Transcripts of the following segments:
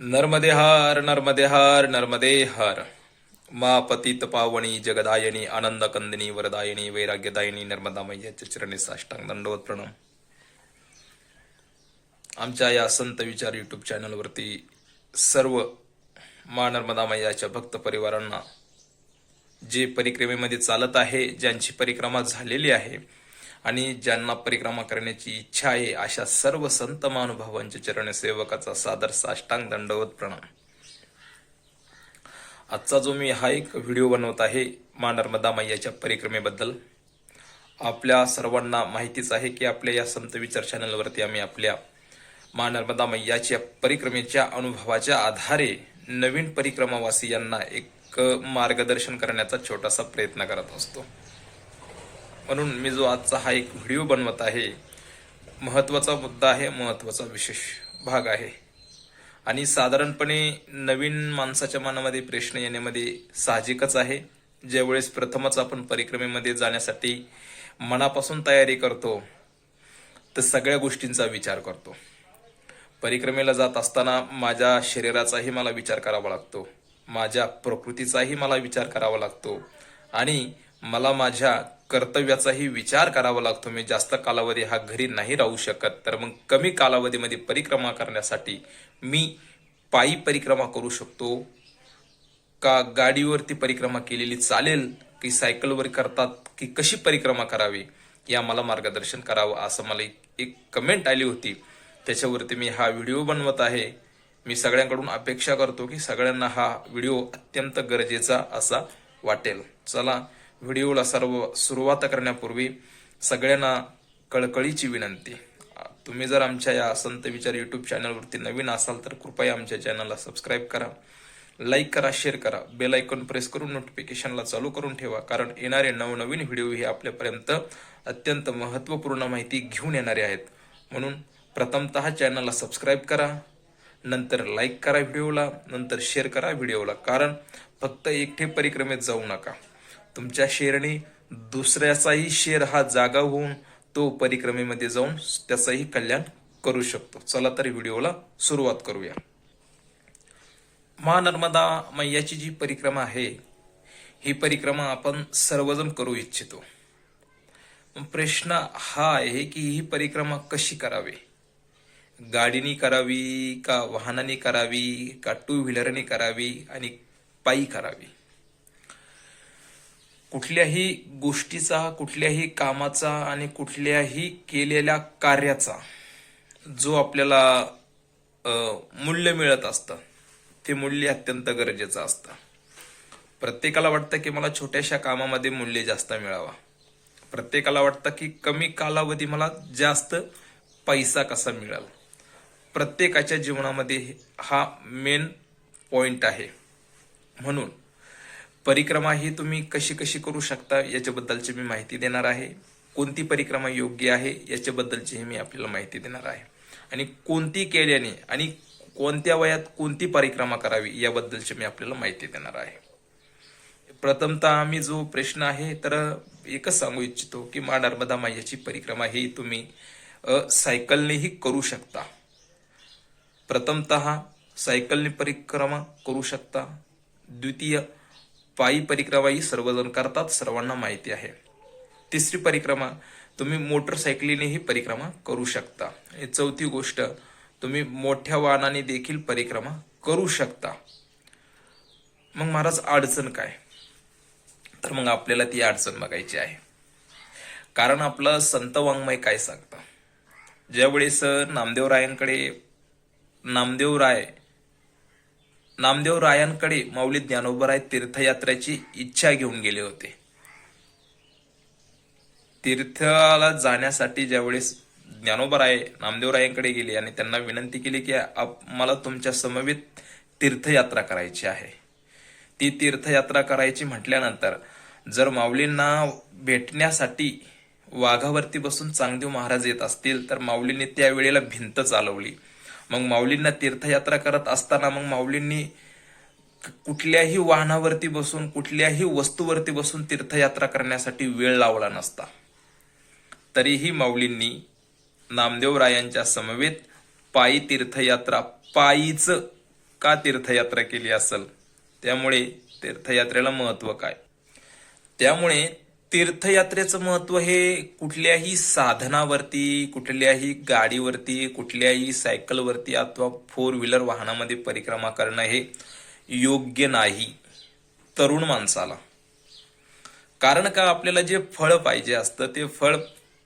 नर्मदे हार नर्मदे हार नर्मदे हार मा पतित पावनी जगदायनी आनंद कंदिनी वरदायनी वैराग्यदायनी नर्मदा मैयाच्या चरणी साष्टांग दंडवत प्रणाम आमच्या या संत विचार युट्यूब चॅनलवरती सर्व मा नर्मदा मैयाच्या भक्त परिवारांना जे परिक्रमेमध्ये चालत आहे ज्यांची परिक्रमा झालेली आहे आणि ज्यांना परिक्रमा करण्याची इच्छा आहे अशा सर्व संत महानुभावांच्या चरण सेवकाचा सादर साष्टांग दंडवत प्रणाम. आजचा जो मी हा एक व्हिडिओ बनवत आहे मा नर्मदा मैयाच्या परिक्रमेबद्दल आपल्या सर्वांना माहितीच आहे की आपल्या या संत विचार चॅनलवरती आम्ही आपल्या मा नर्मदा मैयाच्या परिक्रमेच्या अनुभवाच्या आधारे नवीन परिक्रमावासियांना एक मार्गदर्शन करण्याचा छोटासा प्रयत्न करत असतो. म्हणून मी जो आजचा हा एक व्हिडिओ बनवत आहे महत्त्वाचा मुद्दा आहे महत्त्वाचा विशेष भाग आहे. आणि साधारणपणे नवीन माणसाच्या मनामध्ये प्रश्न येण्यामध्ये साहजिकच आहे. ज्यावेळेस प्रथमच आपण परिक्रमेमध्ये जाण्यासाठी मनापासून तयारी करतो तर सगळ्या गोष्टींचा विचार करतो. परिक्रमेला जात असताना माझ्या शरीराचाही मला विचार करावा लागतो. माझ्या प्रकृतीचाही मला विचार करावा लागतो. आणि मला माझ्या कर्तव्याचाही विचार करावा लागतो. मी जास्त कालावधी हा घरी नाही राहू शकत. तर मग कमी कालावधीमध्ये परिक्रमा करण्यासाठी मी पायी परिक्रमा करू शकतो? का गाडीवरती परिक्रमा केलेली चालेल? की सायकलवर करतात? की कशी परिक्रमा करावी? या मला मार्गदर्शन करावं असं मला एक- कमेंट आली होती. त्याच्यावरती मी हा व्हिडिओ बनवत आहे. मी सगळ्यांकडून अपेक्षा करतो की सगळ्यांना हा व्हिडिओ अत्यंत गरजेचा असा वाटेल. चला व्हिडिओला सर्व सुरुवात करण्यापूर्वी सगळ्यांना कळकळीची विनंती. तुम्ही जर आमच्या या संत विचार युट्यूब चॅनलवरती नवीन असाल तर कृपया आमच्या चॅनलला सबस्क्राईब करा. लाईक करा शेअर करा. बेल आयकॉन प्रेस करून नोटिफिकेशनला चालू करून ठेवा. कारण येणारे नवनवीन व्हिडिओ हे आपल्यापर्यंत अत्यंत महत्त्वपूर्ण माहिती घेऊन येणारे आहेत. म्हणून प्रथमतः चॅनलला सबस्क्राईब करा. नंतर लाईक करा व्हिडिओला. नंतर शेअर करा व्हिडिओला. कारण फक्त एकटे परिक्रमेत जाऊ नका. तुमच्या शेरने दुसऱ्याचाही शेर हा जागा होऊन तो परिक्रमेमध्ये जाऊन त्याचाही कल्याण करू शकतो. चला तर व्हिडिओला सुरुवात करूया. महानर्मदा मैयाची जी परिक्रमा आहे ही परिक्रमा आपण सर्वजण करू इच्छितो. प्रश्न हा आहे की ही परिक्रमा कशी करावी? गाडीनी करावी का वाहनाने करावी का टू व्हीलरने करावी आणि पायी करावी? कुठल्याही गोष्टीचा कुठल्याही कामाचा आणि कुठल्याही केलेल्या कार्याचा जो आपल्याला मूल्य मिळत असतं ते मूल्य अत्यंत गरजेचं असतं. प्रत्येकाला वाटतं की मला छोट्याशा कामामध्ये मूल्य जास्त मिळावा. प्रत्येकाला वाटतं की कमी कालावधी मला जास्त पैसा कसा मिळाल. प्रत्येकाच्या जीवनामध्ये हा मेन पॉइंट आहे. म्हणून परिक्रमा ही तुम्ही कशी कशी करू शकता याच्याबद्दलची मी माहिती देणार आहे. कोणती परिक्रमा योग्य आहे याच्याबद्दलची मी आपल्याला माहिती देणार आहे. आणि कोणती केल्याने आणि कोणत्या वयात कोणती परिक्रमा करावी याबद्दलची मी आपल्याला माहिती देणार आहे. प्रथमतः मी जो प्रश्न आहे तर एकच सांगू इच्छितो की मा नर्मदा मायाची परिक्रमा ही तुम्ही सायकलनेही करू शकता. प्रथमतः सायकलने परिक्रमा करू शकता. द्वितीय पायी परिक्रमा ही सर्वजण करतात सर्वांना माहिती आहे. तिसरी परिक्रमा तुम्ही मोटरसायकलीनेही परिक्रमा करू शकता. चौथी गोष्ट तुम्ही मोठ्या वाहनाने देखील परिक्रमा करू शकता. मग महाराज अडचण काय? तर मग आपल्याला ती अडचण बघायची आहे. कारण आपलं संत वाङ्मय काय सांगतं? ज्यावेळेस नामदेव रायांकडे नामदेव राय नामदेव रायांकडे माऊली ज्ञानोबराय तीर्थयात्रेची इच्छा घेऊन गेले होते. तीर्थाला जाण्यासाठी ज्यावेळेस ज्ञानोबराय नामदेव रायांकडे गेले आणि त्यांना विनंती केली की आप- मला तुमच्या समवेत तीर्थयात्रा करायची आहे. ती तीर्थयात्रा करायची म्हटल्यानंतर जर माऊलींना भेटण्यासाठी वाघावरती बसून चांगदेव महाराज येत असतील तर माऊलींनी त्यावेळेला भिंत चालवली. मग माऊलींना तीर्थयात्रा करत असताना मग माऊलींनी कुठल्याही वाहनावरती बसून कुठल्याही वस्तूवरती बसून तीर्थयात्रा करण्यासाठी वेळ लावला नसता. तरीही माऊलींनी नामदेव रायांच्या समवेत पायी तीर्थयात्रा पायीच का तीर्थयात्रा केली असेल? त्यामुळे तीर्थयात्रेला महत्त्व काय? त्यामुळे तीर्थयात्रेचं महत्त्व हे कुठल्याही साधनावरती कुठल्याही गाडीवरती कुठल्याही सायकलवरती अथवा फोर व्हीलर वाहनामध्ये परिक्रमा करणं हे योग्य नाही तरुण माणसाला. कारण का आपल्याला जे फळ पाहिजे असतं ते फळ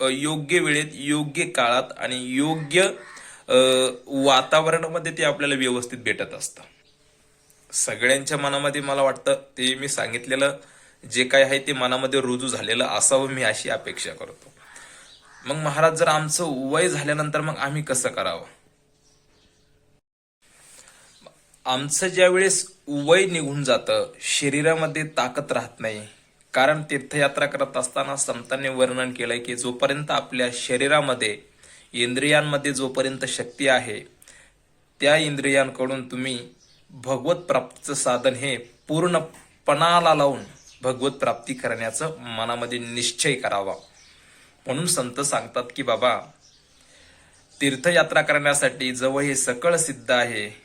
योग्य वेळेत योग्य काळात आणि योग्य वातावरणामध्ये ते आपल्याला व्यवस्थित भेटत असतं. सगळ्यांच्या मनामध्ये मला वाटतं ते मी सांगितलेलं जे काय आहे ते मनामध्ये रुजू झालेलं असावं मी अशी अपेक्षा करतो. मग महाराज जर आमचं वय झाल्यानंतर मग आम्ही कसं करावं? आमचं ज्यावेळेस वय निघून जातं शरीरामध्ये ताकद राहत नाही. कारण तीर्थयात्रा करत असताना संतांनी वर्णन केलंय की जोपर्यंत आपल्या शरीरामध्ये इंद्रियांमध्ये जोपर्यंत शक्ती आहे त्या इंद्रियांकडून तुम्ही भगवत प्राप्तीचं साधन हे पूर्णपणाला लावून भगवत प्राप्ती करण्याचं मनामध्ये निश्चय करावा. म्हणून संत सांगतात की बाबा तीर्थयात्रा करण्यासाठी जवळ हे सकळ सिद्ध आहे.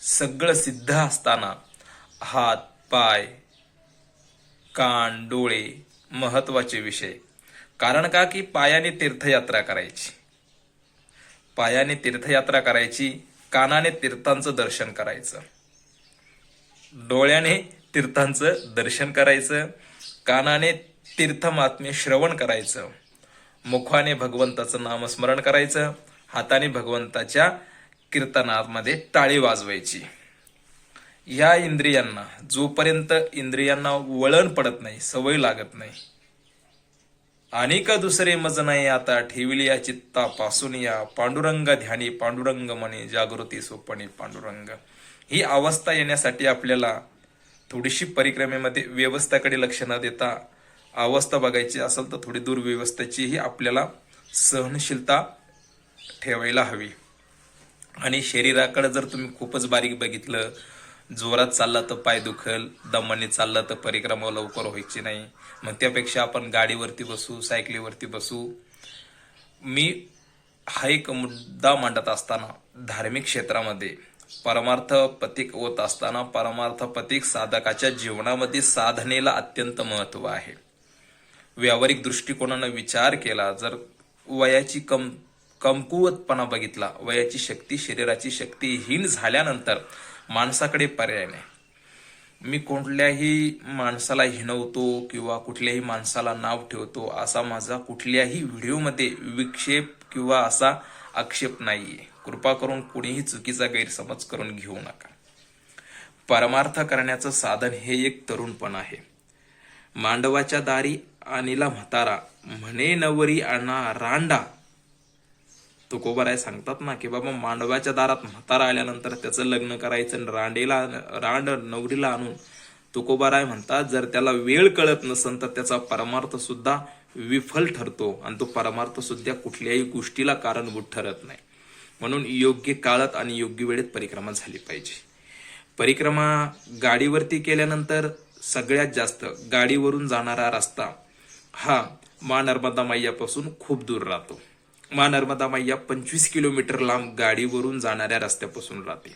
सगळं सिद्ध असताना हात पाय कान डोळे महत्त्वाचे विषय. कारण का? की पायाने तीर्थयात्रा करायची. पायाने तीर्थयात्रा करायची कानाने तीर्थांचं दर्शन करायचं. डोळ्याने तीर्थांचं दर्शन करायचं कानाने तीर्थमात्मे श्रवण करायचं मुखाने भगवंताचं नामस्मरण करायचं हाताने भगवंताच्या कीर्तनामध्ये टाळी वाजवायची. या इंद्रियांना जोपर्यंत इंद्रियांना वळण पडत नाही सवय लागत नाही आणि का दुसरे मज नाही आता ठेविली या चित्ता पासून या पांडुरंग ध्यानी पांडुरंग म्हणे जागृती सोपणे पांडुरंग. ही अवस्था येण्यासाठी आपल्याला थोडीशी परिक्रमेमध्ये व्यवस्थेकडे लक्ष न देता अवस्था बघायची असेल तर थोडी दुर्व्यवस्थेचीही आपल्याला सहनशीलता ठेवायला हवी. आणि शरीराकडे जर तुम्ही खूपच बारीक बघितलं जोरात चालला तर पाय दुखल दमाने चाललं तर परिक्रमा लवकर व्हायची नाही. मग त्यापेक्षा आपण गाडीवरती बसू सायकलीवरती बसू. मी हा एक मुद्दा मांडत असताना धार्मिक क्षेत्रामध्ये परमार्थ पथिक होत असताना परमार्थ पथिक साधकाच्या जीवनामध्ये साधनेला अत्यंत महत्त्व आहे. व्यावहारिक दृष्टिकोनानं विचार केला जर वयाची कम कमकुवतपणा बघितला वयाची शक्ती शरीराची शक्ती हीन झाल्यानंतर माणसाकडे पर्याय नाही. मी कुठल्याही माणसाला हिणवतो किंवा कुठल्याही माणसाला नाव ठेवतो असा माझा कुठल्याही व्हिडिओमध्ये विक्षेप किंवा असा आक्षेप नाहीये. कृपा करून कुणीही चुकीचा गैरसमज करून घेऊ नका. परमार्थ करण्याचं साधन हे एक तरुणपण आहे. मांडवाच्या दारी आणीला म्हातारा म्हणे नवरी आणा रांडा. तुकोबाराय सांगतात ना की बाबा मांडवाच्या दारात म्हातारा आल्यानंतर त्याचं लग्न करायचं आणि रांडेला रांड नवरीला आणून तुकोबाराय म्हणतात जर त्याला वेळ कळत नसेल तर त्याचा परमार्थ सुद्धा विफल ठरतो आणि तो परमार्थ सुद्धा कुठल्याही गोष्टीला कारणभूत ठरत नाही. म्हणून योग्य काळात आणि योग्य वेळेत परिक्रमा झाली पाहिजे. परिक्रमा गाडीवरती केल्यानंतर सगळ्यात जास्त गाडीवरून जाणारा रस्ता हा मा नर्मदा मैयापासून खूप दूर राहतो. मा नर्मदा मैया पंचवीस किलोमीटर लांब गाडीवरून जाणाऱ्या रस्त्यापासून राहते.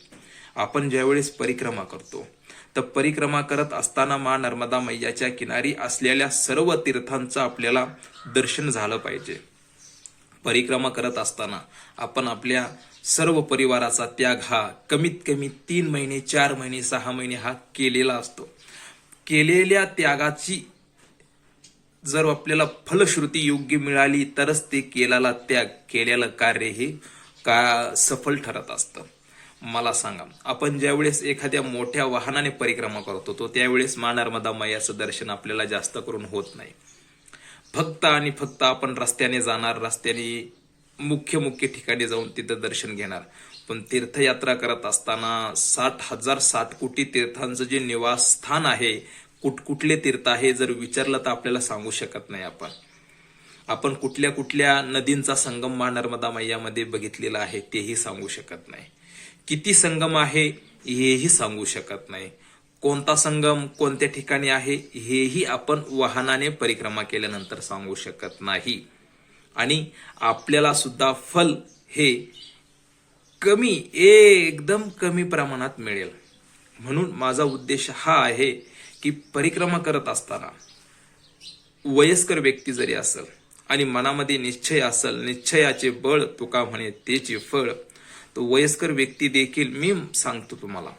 आपण ज्यावेळेस परिक्रमा करतो तर परिक्रमा करत असताना मा नर्मदा मैयाच्या किनारी असलेल्या सर्व तीर्थांचं आपल्याला दर्शन झालं पाहिजे. परिक्रमा करत असताना आपण आपल्या सर्व परिवाराचा त्याग हा कमीत कमी तीन महिने चार महिने सहा महिने हा केलेला असतो. केलेल्या त्यागाची जर आपल्याला फलश्रुती योग्य मिळाली तरच ते केलेला त्याग केलेलं कार्य हे का सफल ठरत असतं? मला सांगा. आपण ज्यावेळेस एखाद्या मोठ्या वाहनाने परिक्रमा करतो तो त्यावेळेस मा नर्मदा मैयाचं दर्शन आपल्याला जास्त करून होत नाही. फक्त आणि फक्त आपण रस्त्याने जाणार रस्त्याने मुख्य मुख्य ठिकाणी जाऊन तिथं दर्शन घेणार. पण तीर्थयात्रा करत असताना साठ हजार साठ कोटी तीर्थांचं जे निवासस्थान आहे कुठकुठले तीर्थ आहे जर विचारलं तर आपल्याला सांगू शकत नाही आपण. आपण कुठल्या कुठल्या नदींचा संगम मा नर्मदा मैयामध्ये बघितलेला आहे तेही सांगू शकत नाही. किती संगम आहे हेही सांगू शकत नाही. कोणता संगम कोणत्या ठिकाणी आहे हेही आपण वाहनाने परिक्रमा केल्यानंतर सांगू शकत नाही. आणि आपल्याला सुद्धा फल हे कमी एकदम कमी प्रमाणात मिळेल. म्हणून माझा उद्देश हा आहे की परिक्रमा करत असताना वयस्कर व्यक्ती जरी असेल आणि मनामध्ये निश्चय असेल निश्चयाचे बळ तुका म्हणे तेचे फळ तो वयस्कर व्यक्ती देखील मी सांगतो तुम्हाला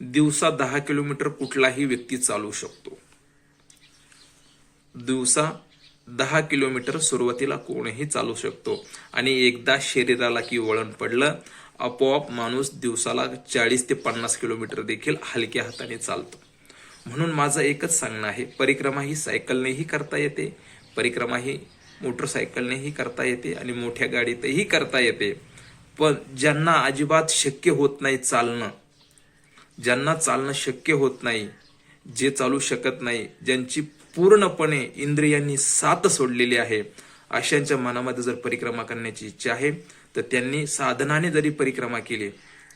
दिवसा दहा किलोमीटर कुठलाही व्यक्ती चालू शकतो. दिवसा दहा किलोमीटर सुरुवातीला कोणीही चालू शकतो. आणि एकदा शरीराला की वळण पडलं आपोआप माणूस दिवसाला चाळीस ते पन्नास किलोमीटर देखील हलक्या हाताने चालतो. म्हणून माझं एकच सांगणं आहे परिक्रमा ही सायकलनेही करता येते परिक्रमा ही मोटरसायकलनेही करता येते आणि मोठ्या गाडीतही करता येते. पण ज्यांना अजिबात शक्य होत नाही चालणं ज्यांना चालणं शक्य होत नाही जे चालू शकत नाही ज्यांची पूर्णपणे इंद्रियांनी साथ सोडलेली आहे अशांच्या मनामध्ये जर परिक्रमा करण्याची इच्छा आहे तर त्यांनी साधनाने जरी परिक्रमा केली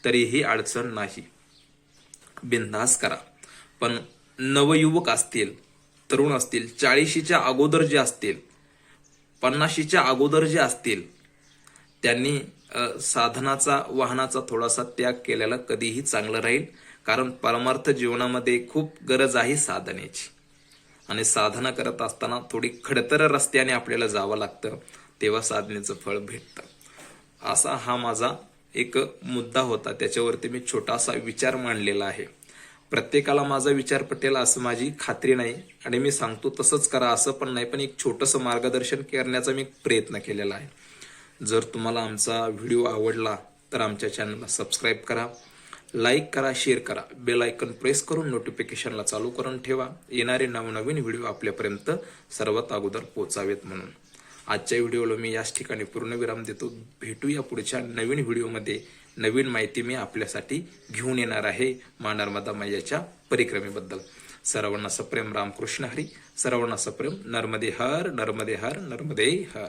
तरीही अडचण नाही. बिनधास करा. पण नवयुवक असतील तरुण असतील चाळीशीच्या अगोदर जे असतील पन्नाशीच्या अगोदर जे असतील त्यांनी साधनाचा वाहनाचा थोडासा त्याग केलेला कधीही चांगलं राहील. कारण परमार्थ जीवनामध्ये खूप गरज आहे साधनेची. आणि साधना करत असताना थोडी खडतर रस्त्याने आपल्याला जावं लागतं तेव्हा साधनेचं फळ भेटतं. असा हा माझा एक मुद्दा होता. त्याच्यावरती मी छोटासा विचार मांडलेला आहे. प्रत्येकाला माझा विचार पटेल असं माझी खात्री नाही आणि मी सांगतो तसंच करा असं पण नाही पण एक छोटंसं मार्गदर्शन करण्याचा मी प्रयत्न केलेला आहे. जर तुम्हाला आमचा व्हिडिओ आवडला तर आमच्या चॅनलला सबस्क्राईब करा. लाईक करा शेअर करा. बेल आयकन प्रेस करून नोटिफिकेशनला चालू करून ठेवा. येणारे नवनवीन व्हिडिओ आपल्यापर्यंत सर्वात अगोदर पोचावेत म्हणून. आजच्या व्हिडिओला मी याच ठिकाणी पूर्णविराम देतो. भेटूया पुढच्या नवीन व्हिडिओमध्ये नवीन माहिती मी आपल्यासाठी घेऊन येणार आहे मा नर्मदा मैयाच्या परिक्रमेबद्दल. सर्वांना सप्रेम रामकृष्ण हरी. सर्वांना सप्रेम नर्मदे हर नर्मदे हर नर्मदे हर.